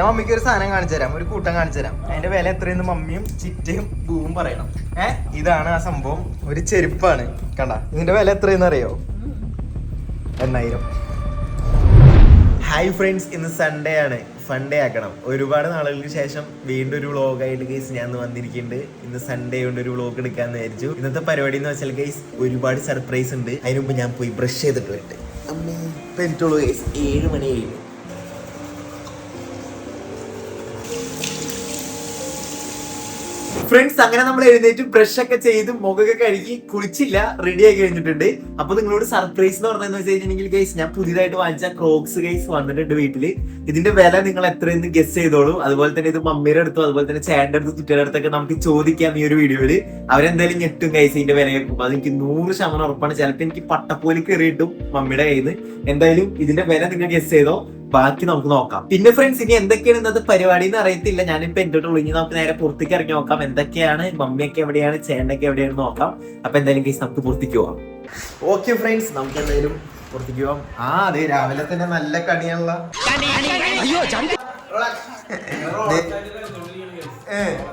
ഞാൻ മമ്മിക്ക് ഒരു സാധനം കാണിച്ചു തരാം ഒരു കൂട്ടം കാണിച്ചു തരാം. അതിന്റെ വില എത്രയെന്ന് മമ്മിയും ചിറ്റയും ബൂവും പറയണം. ഏ? ഇതാണ് ആ സംഭവം. ഒരു ചെരുപ്പാണ്. കണ്ട? ഇതിന്റെ വില എത്രയെന്ന് അറിയോ? എണ്ണായിരം. ഹായ് ഫ്രണ്ട്സ് ഇന്ന് സൺഡേ ആണ്. സൺഡേ ആക്കണം. ഒരുപാട് നാളുകൾക്ക് ശേഷം വീണ്ടും ഒരു വ്ളോഗ് ആയിട്ട് ഗൈസ് ഞാൻ വന്നിരിക്കുന്നുണ്ട്. ഇന്ന് സൺഡേ കൊണ്ട് ഒരു വ്ളോഗ് എടുക്കാൻ വിചാരിച്ചു. ഇന്നത്തെ പരിപാടി എന്ന് വെച്ചാൽ ഗൈസ് ഒരുപാട് സർപ്രൈസ് ഉണ്ട്. അതിനുമ്പോ ഞാൻ പോയി ബ്രഷ് ചെയ്തിട്ട് വരട്ടെ. ഏഴ് മണി കഴിഞ്ഞു. ഫ്രണ്ട്സ് അങ്ങനെ നമ്മൾ എഴുന്നേറ്റ് ബ്രഷ് ഒക്കെ ചെയ്ത് മുഖമൊക്കെ കഴുകി കുളിച്ചില്ല റെഡി ആയി കഴിഞ്ഞിട്ടുണ്ട്. അപ്പൊ നിങ്ങളോട് സർപ്രൈസ് എന്ന് പറഞ്ഞതെന്ന് വെച്ച് കഴിഞ്ഞിട്ടുണ്ടെങ്കിൽ ഗൈസ് ഞാൻ പുതിയതായിട്ട് വാങ്ങിച്ച ക്രോക്സ് ഗൈസ് വന്നിട്ടുണ്ട് വീട്ടിൽ. ഇതിന്റെ വില നിങ്ങൾ എത്രയെന്ന് ഗസ് ചെയ്തോളൂ. അതുപോലെ തന്നെ ഇത് മമ്മിയുടെ അടുത്തും അതുപോലെ തന്നെ ചേട്ടന്റെ അടുത്തും കുട്ടിയുടെ അടുത്തൊക്കെ നമുക്ക് ചോദിക്കാം ഈ ഒരു വീഡിയോയിൽ. അവരെന്തായാലും ഞെട്ടും ഗൈസ് ഇതിന്റെ വില കിട്ടും അത് എനിക്ക് നൂറ് ശതമാനം ഉറപ്പാണ്. ചിലപ്പോൾ എനിക്ക് പട്ടപ്പോലി കയറിയിട്ടും മമ്മിയുടെ കയ്യിൽ നിന്ന് എന്തായാലും ഇതിന്റെ വില നിങ്ങൾ ഗസ് ചെയ്തോ. ബാക്കി നമുക്ക് നോക്കാം. പിന്നെ ഫ്രണ്ട്സ് ഇനി എന്തൊക്കെയാണ് ഇന്നത്തെ പരിപാടി എന്ന് അറിയത്തില്ല. ഞാനിപ്പോ എന്റെ ഇനി നമുക്ക് നേരെ പുറത്തേക്ക് ഇറങ്ങി നോക്കാം. എന്തൊക്കെയാണ്? മമ്മിയൊക്കെ എവിടെയാണ്? ചേട്ടനൊക്കെ എവിടെയാണ് നോക്കാം. അപ്പൊ എന്തായാലും കേസ് നമുക്ക് പുറത്തേക്ക് പോവാം. ഓക്കെ ഫ്രണ്ട്സ് നമുക്ക് എന്തായാലും പുറത്തേക്ക് പോവാം. ആ അതെ രാവിലെ തന്നെ നല്ല കണിയാണല്ലോ.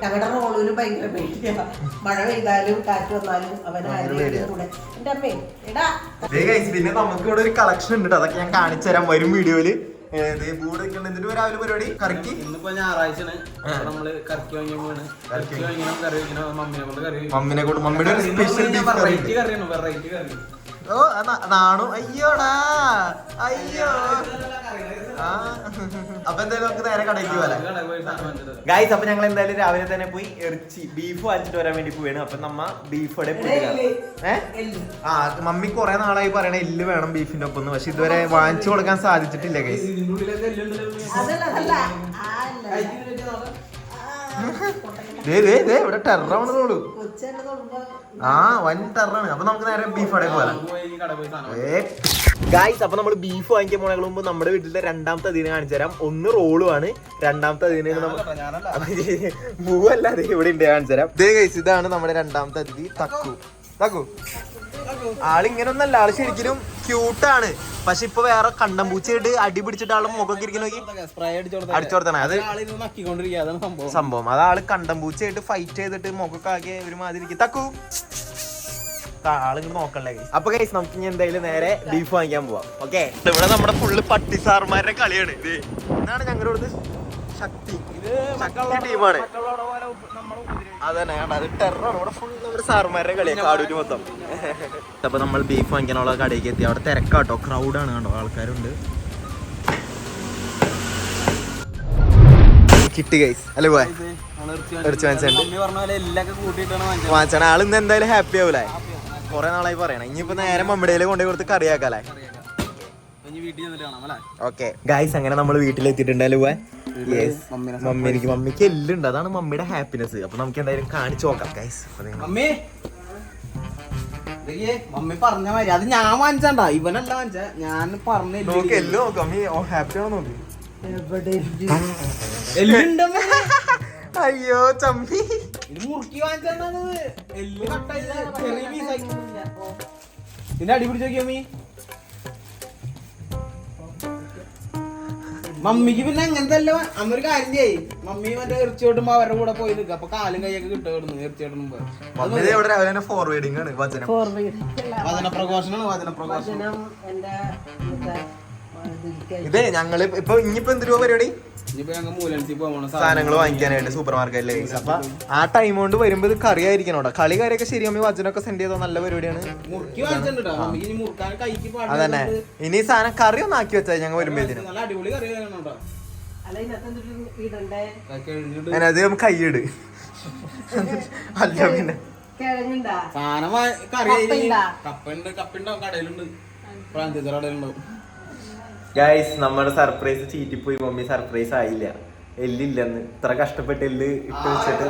ഞങ്ങളുടെ റോളിന് ഭയങ്കര പേടിയാ. മഴ പെയ്താലും കാറ്റ് വന്നാലും അവനായാലും പിന്നെ നമുക്ക് ഇവിടെ ഒരു കളക്ഷൻ ഉണ്ട്. അതൊക്കെ ഞാൻ കാണിച്ചു തരാം വരും വീഡിയോയിൽ എന്നിട്ട് രാവിലെ പരിപാടി കറക്കി? ഇന്നിപ്പോ ഞായറാഴ്ചയാണ്. നമ്മൾ കറക്കി വാങ്ങിയ പോണ് കറക്കി കറക്കി വാങ്ങിയ കറി വയ്ക്കണം മമ്മിനെ കൊണ്ട് കറി. മമ്മിനെ കൊണ്ട് മമ്മിയുടെ വെറൈറ്റി കറിയാണ് വെറൈറ്റി കറി. ഓ നാണു അയ്യോടാ അയ്യോ. അപ്പൊ എന്തായാലും നമുക്ക് നേരെ കടയ്ക്ക് പോലെ. ഗായ്സ് അപ്പൊ ഞങ്ങൾ എന്തായാലും രാവിലെ തന്നെ പോയി ഇറച്ചി ബീഫ് വാങ്ങിച്ചിട്ട് വരാൻ വേണ്ടി പോവാണ്. അപ്പൊ നമ്മ ബീഫോടെ ആ മമ്മി കുറെ നാളായി പറയണ എല്ല് വേണം ബീഫിന്റെ ഒപ്പം എന്ന്. പക്ഷെ ഇതുവരെ വാങ്ങിച്ചു കൊടുക്കാൻ സാധിച്ചിട്ടില്ല ഗൈസ് ഇവിടെ ടെററാണ് തോളൂ കൊച്ചെന്നെ തൊടുമ്പോ ആ വൻ തറാണ്. അപ്പൊ നമുക്ക് നേരെ ബീഫ് കടയിൽ. ഗായ്സ് അപ്പൊ നമ്മൾ ബീഫ് വാങ്ങിക്കാൻ പോണ മുമ്പ് നമ്മുടെ വീട്ടിലെ രണ്ടാമത്തെ അതിനെ കാണിച്ചു തരാം. ഒന്ന് റോളുമാണ് രണ്ടാമത്തെ അതിനെ. മൂവല്ലാതെ ഇവിടെ ഉണ്ട് കാണിച്ചു തരാം. ഇതേ ഗൈസ് ഇതാണ് നമ്മുടെ രണ്ടാമത്തെ അതിഥി തക്കു. തക്കു. ആളിങ്ങനെ ഒന്നല്ല ആൾ ശരിക്കും ക്യൂട്ടാണ് പക്ഷെ ഇപ്പൊ വേറെ കണ്ടം പൂച്ചയായിട്ട് അടി പിടിച്ചിട്ട് ആളുടെ മുഖമൊക്കെ ഇരിക്കുന്ന നോക്കി. സ്പ്രേ അടിച്ചു കൊടുത്താ അത് സംഭവം. അത് ആൾ കണ്ടം പൂച്ചയായിട്ട് ഫൈറ്റ് ചെയ്തിട്ട് മുഖമൊക്കെ ആകെ ഒരുമാതിരി. തക്കു. ആളിങ്ങനെ നോക്കണ്ടേ. അപ്പൊ ഗൈസ് നമുക്ക് ഇനി എന്തായാലും നേരെ ബീഫ് വാങ്ങിക്കാൻ പോവാം. ഓക്കെ ഇവിടെ നമ്മുടെ ഫുള്ള് പട്ടി സാർമാരുടെ കളിയാണ്. ഇത് എന്നാണ് ഞങ്ങളുടെ ശക്തി. ഇത് ശക്തി ടീമാണ് അതന്നെ കണ്ടോ, ടെററാണ് ഇവിടെ ഫുൾ നമ്മുടെ സാർമാരുടെ കളിയാണ് കാടൂര് മൊത്തം. അപ്പൊ നമ്മൾ ബീഫ് വാങ്ങിക്കാനുള്ള കടയിലേക്ക് എത്തി. അവിടെ തിരക്കാട്ടോ. ക്രൗഡാണ് കണ്ടോ? ആൾക്കാരുണ്ട്. കിട്ടി ഗൈസ് അല്ലേ പോയ? കൂട്ടിയിട്ടാണ് വാങ്ങിച്ചത് വാങ്ങിച്ചാണ് ആൾ ഇന്ന് എന്തായാലും ഹാപ്പി ആവൂലേ? കൊറേ നാളായി പറയണേ. ഇനിയിപ്പോ നേരെ മമ്മിടയിൽ കൊണ്ടുപോയി കൊടുത്ത് കറിയാക്കാലേ ഓക്കെ ഗൈസ് അങ്ങനെ നമ്മൾ വീട്ടിലെത്തിയിട്ടുണ്ടല്ലോ മമ്മീനെ മമ്മി എനിക്ക് മമ്മിക്ക് എല്ലുണ്ട്. അതാണ് മമ്മിയുടെ ഹാപ്പിനെസ് അപ്പൊ നമുക്ക് എന്തായാലും കാണിച്ചു നോക്കാം ഗൈസ് മമ്മി. മമ്മി പറഞ്ഞ മാതിരി. അത് ഞാൻ വാങ്ങിച്ചാണ്ടാ ഇവനല്ല വാങ്ങിച്ച. ഞാൻ പറഞ്ഞു നോക്ക് എല്ല് നോക്കാം മമ്മി. ഹാപ്പി ആണോ നോക്ക്? അയ്യോ ചമ്മി. ഇത് മുറുക്കി വാങ്ങിച്ചാണ് എല്ല് കട്ടായില്ല. ചെറിയ പീസാക്കി ഇതിന്റെ അടി പിടിച്ച് നോക്കിയോ മമ്മി? മമ്മിക്ക് പിന്നെ അങ്ങനത്തെ അല്ല അന്നൊരു കാര്യം ചെയ്യ്. മമ്മി മറ്റേ ഇറച്ചി കിട്ടുമ്പോ അവരുടെ കൂടെ പോയി നിൽക്കുക അപ്പൊ കാലും കൈയൊക്കെ കിട്ടുന്നു ഇറച്ചി കിട്ടുമ്പോ വചനം. പ്രഘോഷനാണ് വചന പ്രഘോഷണം ഇതാ, ഞങ്ങൾ ഇപ്പൊ ഇനിയിപ്പോ എന്ത് രൂപ പരിപാടി? സാധനങ്ങൾ വാങ്ങിക്കാനായിട്ട് സൂപ്പർ മാർക്കറ്റിലെ അപ്പൊ ആ ടൈം കൊണ്ട് വരുമ്പോ ഇത് കറി ആയിരിക്കണം കേട്ടോ കളി കറിയൊക്കെ ശരി അമ്മി വചനൊക്കെ സെൻഡ് ചെയ്തോ? നല്ല പരിപാടിയാണ്. മുറുക്കി വാങ്ങിച്ചിട്ടുണ്ട് മമ്മിക്ക് ഇനി മുറുക്കാൻ കൈക്ക് അതന്നെ. പാടില്ല ഇനി സാധനം കറി ഒന്ന് ആക്കി വെച്ചാൽ ഞങ്ങൾ വരുമ്പോഴത്തേനും അത് നമുക്ക് കൈയിട് അല്ല പിന്നെ. സാധനം കപ്പയുണ്ടാ? കപ്പുണ്ട് കപ്പുണ്ടാവും കടയിലുണ്ട്. കടയിലുണ്ടാവും. ഗൈസ് നമ്മുടെ സർപ്രൈസ് ചീറ്റിപ്പോയി മമ്മി സർപ്രൈസ് ആയില്ല. എല്ലില്ലെന്ന്. ഇത്ര കഷ്ടപ്പെട്ട് എല്ല് ഇട്ട് വെച്ചിട്ട്.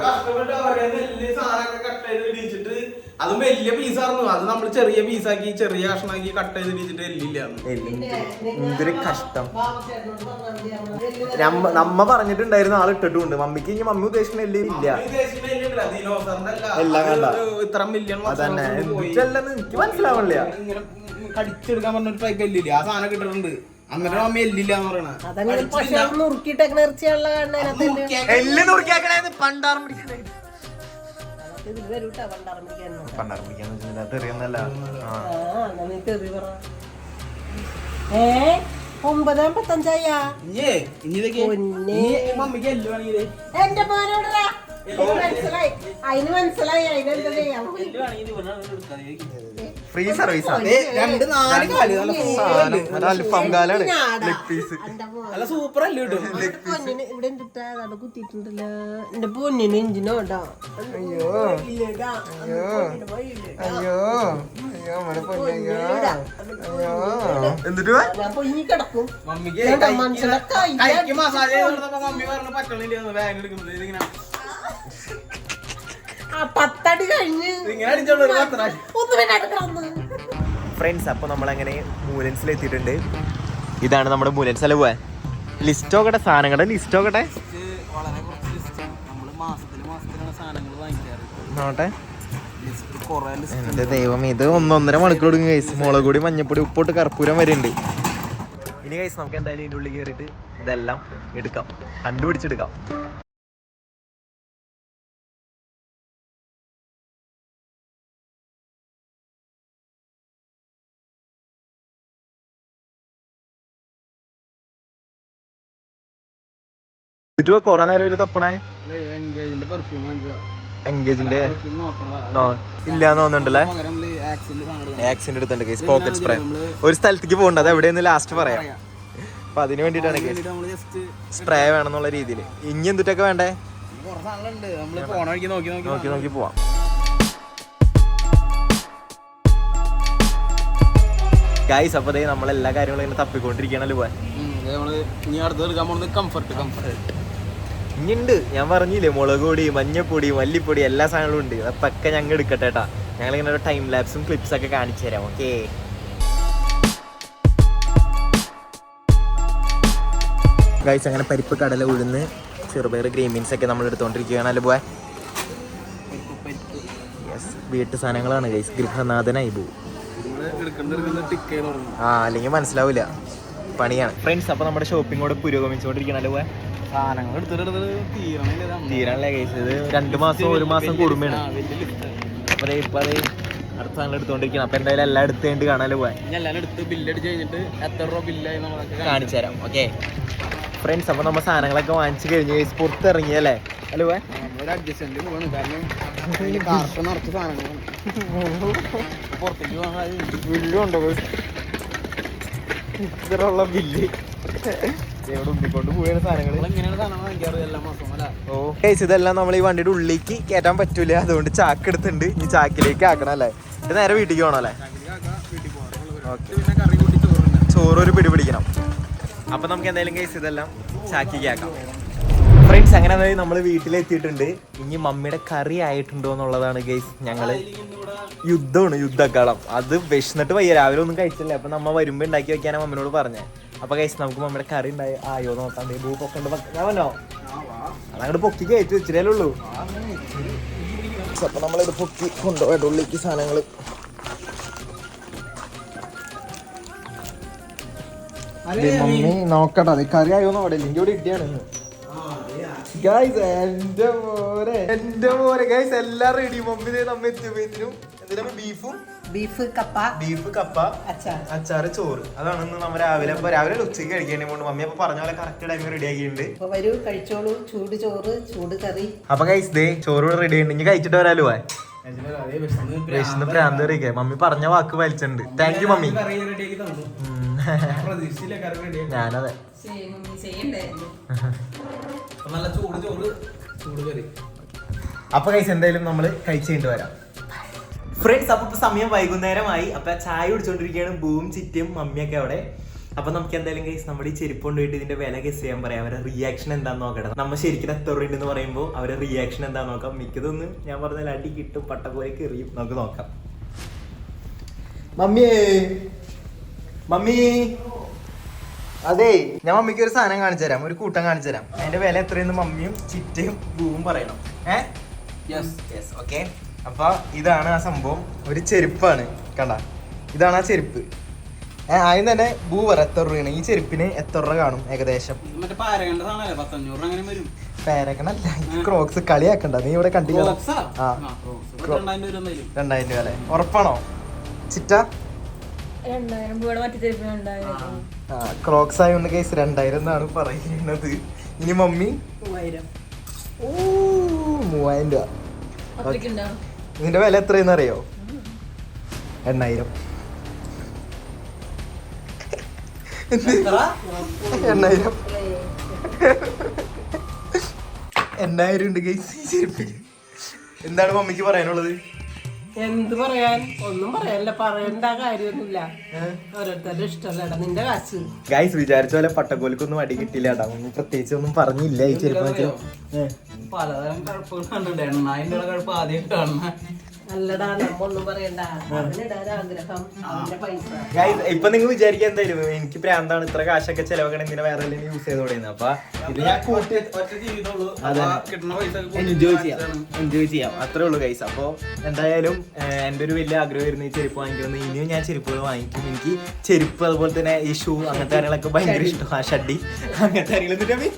അതും വലിയ പീസായിരുന്നു അത് നമ്മൾ ചെറിയ പീസാക്കി ചെറിയ കഷ്ണാക്കി കട്ട് ചെയ്ത് ഇടിച്ചിട്ട് എല്ലില്ല എന്തൊരു കഷ്ടം. നമ്മ പറഞ്ഞിട്ടുണ്ടായിരുന്നു ആൾ ഇട്ടിട്ടുണ്ട് മമ്മിക്ക് ഇനി മമ്മി ഉദ്ദേശിക്കുന്ന എല്ല് ഇല്ല. എല്ലാം കണ്ട. ഇത്ര മില്യൺ അതന്നെ. എനിക്ക് മനസ്സിലാവണില്ല. ഇങ്ങനെ കടിച്ചെടുക്കാൻ പറഞ്ഞ ഒരു ടൈപ്പ് എല്ലില്ലേ ആ സാധനം കിട്ടുന്നുണ്ട് പത്തഞ്ചായ ഒമ്പത് എല്ല് എന്റെ മോനോടാ മനസ്സിലായി. അതിന് മനസ്സിലായി. അതിനെന്താ ചെയ്യാൻ ഫ്രീ സർവീസ് രണ്ട് നാല് കാൽ നല്ല സാധനം അൽഫാം കാലാണ്. ലെഗ് പീസ് നല്ല സൂപ്പർ അല്ലേ കിട്ടും ഇവിടെ എന്തിട്ടാ? അതാണ് കുത്തിയിട്ടുണ്ടല്ലോ. എന്റെ പൊന്നിന് എഞ്ചിനോടാ അയ്യോ. ഇല്ലടാ അയ്യോ. അയ്യോ. അയ്യോ നമ്മുടെ പൊന്നയ്യോ അയ്യോ. എന്നിട്ട് വാ? ഞാൻ കിടക്കും. മമ്മിക്ക് കൈ- മസാജ് മമ്മി പറഞ്ഞ പറ്റണില്ല ബാഗ് എടുക്കുന്നത് ഇതിങ്ങനെ പത്തടി കഴിഞ്ഞ് ഒന്ന് പിന്നെ ഫ്രണ്ട്സ് അപ്പൊ നമ്മളങ്ങനെ മൂലൻസിൽ എത്തിയിട്ടുണ്ട് ഇതാണ് നമ്മുടെ മൂലൻസ് അല്ല പോവാൻ ലിസ്റ്റ് നോക്കട്ടെ സാധനങ്ങളുടെ ലിസ്റ്റ് നോക്കട്ടെ നോട്ടെ. എന്റെ ദൈവം ഇത് ഒന്നൊന്നര മണിക്കൂർ കൊടുക്കും കൈസ് മുളക് പൊടി മഞ്ഞപ്പൊടി ഉപ്പോട്ട് കർപ്പൂരം വരെ ഉണ്ട് ഇനി കൈസ് നമുക്ക് എന്തായാലും ഇതിന്റെ ഉള്ളിൽ കയറിയിട്ട് ഇതെല്ലാം എടുക്കാം. കണ്ടുപിടിച്ചെടുക്കാം. ചുറ്റും കൊറേ നേരം ഒരു തപ്പണേ? എൻഗേജിന്റെ ഇല്ലാന്ന് തോന്നുന്നുണ്ടല്ലേ. ആക്സിഡന്റ് എടുത്തുണ്ട് കേസ് പോക്കറ്റ് സ്പ്രേ ഒരു സ്ഥലത്തേക്ക് പോകണ്ട അത് എവിടെയെന്ന് ലാസ്റ്റ് പറയാം. അപ്പൊ അതിന് വേണ്ടിട്ടാണ് കേസ് എന്നിട്ട് സ്പ്രേ വേണമെന്നുള്ള രീതിയിൽ ഇനി എന്തിട്ടൊക്കെ വേണ്ടേ? നോക്കി നോക്കി പോവാം. ഗൈസ് അപ്പൊ നമ്മൾ എല്ലാ കാര്യങ്ങളും ഇങ്ങനെ തപ്പിക്കൊണ്ടിരിക്കണല്ലോ പോവാൻ കംഫർട്ട് കംഫർട്ട് ഇനിയുണ്ട് ഞാൻ പറഞ്ഞില്ലേ മുളക് പൊടി മഞ്ഞപ്പൊടി മല്ലിപ്പൊടി എല്ലാ സാധനങ്ങളും ഉണ്ട്. അതൊക്കെ ഞങ്ങൾ എടുക്കട്ടെ കേട്ടോ ഞങ്ങൾ ഇങ്ങനെ ഒരു ടൈം ലാപ്സും ക്ലിപ്സ് ഒക്കെ കാണിച്ചു തരാം ഓക്കേ ഗൈസ് അങ്ങനെ പരിപ്പ് കടല ഉഴുന്ന് ചെറുപയർ ഗ്രീൻ ബീൻസ് ഒക്കെ നമ്മൾ എടുത്തോണ്ടിരിക്കുകയാണ് അല്ലേ പോവാൻ വീട്ടു സാധനങ്ങളാണ് ഗൈസ് ഗൃഹനാഥനായി പോകും ആ അല്ലെങ്കിൽ മനസ്സിലാവില്ല പണിയാണ്. ഫ്രണ്ട്സ് അപ്പൊ നമ്മുടെ ഷോപ്പിംഗ് കൂടെ പുരോഗമിച്ചുകൊണ്ടിരിക്കണല്ലോ പോവാൻ സാധനങ്ങൾ എടുത്തിട്ട് തീരണമില്ല ഇത് രണ്ട് മാസം ഒരു മാസം ദേ അടുത്ത സാധനം എടുത്തോണ്ടിരിക്കണം. അപ്പൊ എന്തായാലും എല്ലാം എടുത്തേണ്ട് കാണാലോ പോവാൻ. എല്ലാവരും എടുത്ത് ബില്ലടിച്ച് കഴിഞ്ഞിട്ട് എത്ര രൂപ ബില്ലായി നമ്മളൊക്കെ കാണിച്ചു തരാം ഓക്കെ ഫ്രണ്ട്സ് അപ്പൊ നമ്മ സാധനങ്ങളൊക്കെ വാങ്ങിച്ചു കഴിഞ്ഞ് പുറത്തിറങ്ങിയല്ലേ? അല്ലേ പോവാൻ? അഡ്ജസ്റ്റ്മെന്റ് പോവാണ്. കാരണം ഇതിൽ കാർട്ട് നിറച്ച് സാധനങ്ങളാണ്. പുറത്തേക്ക് പോകാൻ സാധ്യത ബില്ലുണ്ടോ ഇത്തരമുള്ള ബില്ല് ഇതെല്ലാം നമ്മൾ ഈ വണ്ടിയുടെ ഉള്ളിലേക്ക് കയറ്റാൻ പറ്റൂല. അതുകൊണ്ട് ചാക്ക് എടുത്തിട്ടുണ്ട്. ഇനി ചാക്കിലേക്ക് ആക്കണം അല്ലേ? ഇത് നേരെ വീട്ടിലേക്ക് പോകണം അല്ലേ? ചോറ് ഒരു പിടി പിടിക്കണം. അപ്പൊ നമുക്ക് എന്തായാലും കേസ് ഇതെല്ലാം ചാക്കിക്ക് ആക്കാം. ഫ്രണ്ട്സ് അങ്ങനെ നമ്മൾ വീട്ടിലെത്തിയിട്ടുണ്ട്. ഇനി മമ്മിയുടെ കറി ആയിട്ടുണ്ടോ എന്നുള്ളതാണ് ഗൈസ് ഞങ്ങൾ യുദ്ധമാണ് യുദ്ധക്കളം. അത് വിശന്നിട്ട് വയ്യ. രാവിലെ ഒന്നും കഴിച്ചില്ല. അപ്പൊ നമ്മ വരുമ്പോ ഉണ്ടാക്കി വെക്കാനാ മമ്മിനോട് പറഞ്ഞേ. അപ്പൊ കൈസ് നമുക്ക് നമ്മുടെ കറി ഉണ്ടായി. ആയോ നോക്കാം. ഭൂ പൊക്കണ്ട് ഞാൻ വന്നോ? അതങ്ങോട്ട് പൊക്കി കയറ്റി വെച്ചിട്ടേ ഉള്ളൂ. അപ്പൊ നമ്മളിത് പൊക്കി കൊണ്ടുപോയിട്ട് ഉള്ളിക്ക് സാധനങ്ങൾ. മമ്മി നോക്കട്ടെ അത് കറി ആയോ അവിടെ ഇല്ലെങ്കിൽ ഇവിടെ ഇട്ടിയാണ് ഗൈസ് എന്റെ മോനെ എന്റെ മോനെ. ഗൈസ് എല്ലാം റെഡി മമ്മി ദേ നമ്മ എത്തിയപ്പോഴത്തേനും ബീഫും? ബീഫ് കപ്പ. ബീഫ് കപ്പ അച്ചാർ. അച്ചാറ് ചോറ്. അതാണ് ഇന്ന് നമ്മ രാവിലെ അപ്പൊ രാവിലെ ഉച്ചയ്ക്ക് കഴിക്കേണ്ടി പോകുന്നു മമ്മി അപ്പൊ പറഞ്ഞ പോലെ കറക്റ്റ് ടൈമിൽ റെഡി ആക്കിയിട്ടുണ്ട്. അപ്പൊ വരൂ കഴിച്ചോളൂ. ചൂട് ചോറ് ചൂട് കറി. അപ്പൊ ഗൈസ് ദേ ചോറ് റെഡി ആയിട്ടുണ്ട്. ഇനി കഴിച്ചിട്ട് വരാലോ? വിശന്ന് പ്രാന്ത് കറിയൊക്കെ മമ്മി പറഞ്ഞ വാക്ക് വലിച്ചിട്ടുണ്ട്. Thank you mummy. ഞാനതെ. അപ്പൊ നല്ല ചൂട് ചോറ് ചൂട് കറി. അപ്പൊ കൈസ് എന്തായാലും നമ്മൾ കഴിച്ചിട്ട് വരാം. ഫ്രണ്ട്സ് അപ്പൊ ഇപ്പൊ സമയം വൈകുന്നേരമായി. അപ്പൊ ചായ കുടിച്ചോണ്ടിരിക്കുകയാണ്. ബൂം ചിറ്റും മമ്മിയൊക്കെ അവിടെ. അപ്പൊ നമുക്ക് എന്തായാലും കേസ് നമ്മുടെ ഈ ചെരുപ്പ് കൊണ്ടുപോയിട്ട് ഇതിന്റെ വില ഗസ് ചെയ്യാൻ പറയാം. അവരുടെ റിയാക്ഷൻ എന്താന്ന് നോക്കണം നമ്മൾ ശരിക്കും എത്ര ഉണ്ടെന്ന് പറയുമ്പോൾ അവരുടെ റിയാക്ഷൻ എന്താന്ന് നോക്കാം. മിക്കതൊന്നും ഞാൻ പറഞ്ഞ അടി കിട്ടും പട്ടപ്പോലേക്ക് എറിയും നമുക്ക് നോക്കാം. മമ്മിയേ മമ്മി. അതെ ഞാൻ മമ്മിക്ക് ഒരു സാധനം കാണിച്ചു തരാം. ഒരു കൂട്ടം കാണിച്ചു തരാം. അതിന്റെ വില എത്രയെന്ന് മമ്മിയും ചിറ്റയും ബൂവും പറയണം. ഏ? യെസ് യെസ് ഓക്കെ അപ്പൊ ഇതാണ് ആ സംഭവം. ഒരു ചെരുപ്പാണ്. കണ്ട? ഇതാണ് ആ ചെരുപ്പ്. ആദ്യം തന്നെ ഭൂ പറ എത്ര രൂപയാണ് ഈ ചെരുപ്പിന് എത്ര രൂപ കാണും ഏകദേശം? പേരക്കണല്ല ക്രോക്സ് കളിയാക്കണ്ട. നീ ഇവിടെ കണ്ടില്ല? ആ? രണ്ടായിരം രൂപ അല്ലെ? ഉറപ്പാണോ? ചിറ്റ? ക്രോക്സ് ആയതുകൊണ്ട് കേസ് രണ്ടായിരം എന്നാണ് പറയുന്നത്. ഇനി മമ്മി? മൂവായിരം. ഓ മൂവായിരം രൂപ. ഇതിന്റെ വില എത്രയെന്ന് അറിയോ? എണ്ണായിരം? എണ്ണായിരം. എണ്ണായിരം ഉണ്ട് ഗൈസ്. എന്താണ് മമ്മിക്ക് പറയാനുള്ളത്? എന്ത് പറയാൻ? ഒന്നും പറയാനില്ല. പറയണ്ട കാര്യമൊന്നുമില്ല. ഓരോരുത്തരുടെ ഇഷ്ടമല്ലേടാ നിന്റെ കാശ്. ഗൈസ് വിചാരിച്ച പോലെ പട്ടക്കോലിക്കൊന്നും അടി കിട്ടില്ല ഒന്നും പ്രത്യേകിച്ച് ഒന്നും പറഞ്ഞില്ല ഈ ചെരുപ്പ് പലതരം കുഴപ്പങ്ങൾ കണ്ടിട്ടുണ്ട്. എണ്ണായിന്റെ കുഴപ്പം ആദ്യം കാണുന്ന ഇപ്പൊ നിങ്ങൾ വിചാരിക്കാൻ എന്തായാലും എനിക്ക് പ്രാന്താണ് ഇത്ര കാശൊക്കെ ചെലവാക്കണം എന്തിനാ വേറെ യൂസ് യൂസ് ചെയ്തോടെന്ന് അപ്പൊ ഇത് ഞാൻ കൂട്ടി എൻജോയ് ചെയ്യാം. എൻജോയ് ചെയ്യാം. അത്രേ ഉള്ളൂ ഗൈസ് അപ്പൊ എന്തായാലും എന്റെ എന്റെ ഒരു വലിയ ആഗ്രഹമായിരുന്നു ഈ ചെരുപ്പ് വാങ്ങിക്കണം ഇനിയും ഞാൻ ചെരുപ്പുകൾ വാങ്ങിക്കും. എനിക്ക് ചെരുപ്പ് അതുപോലെ തന്നെ ഈ ഷൂ അങ്ങനത്തെ കാര്യങ്ങളൊക്കെ ഭയങ്കര ഇഷ്ടം ആ ഷഡ്ഡി അങ്ങനത്തെ കാര്യങ്ങളൊന്നും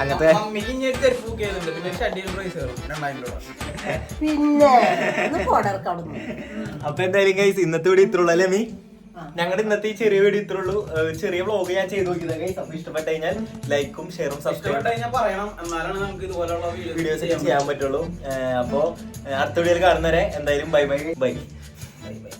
അങ്ങനത്തെ പിന്നെ അപ്പൊ എന്തായാലും ഗൈസ് ഇന്നത്തെ വീഡിയോ ഇത്രയുള്ളൂ അല്ലേ മീ ഞങ്ങളുടെ ഇന്നത്തെ ഈ ചെറിയ വീഡിയോ ഇത്ര ഉള്ളൂ. ഒരു ചെറിയ വ്ളോഗ് ഞാൻ ചെയ്ത് നോക്കിയത് ഗൈസ് അപ്പൊ ഇഷ്ടപ്പെട്ട് കഴിഞ്ഞാൽ ലൈക്കും ഷെയറും സബ്സ്ക്രൈബ് കഴിഞ്ഞാൽ പറയണം. എന്നാലാണ് നമുക്ക് ഇതുപോലുള്ള വീഡിയോസ് ഒക്കെ ചെയ്യാൻ പറ്റുള്ളൂ. അപ്പോ അടുത്ത വീഡിയോയിൽ കാണുന്നവരെ എന്തായാലും ബൈ ബൈ ബൈ ബൈ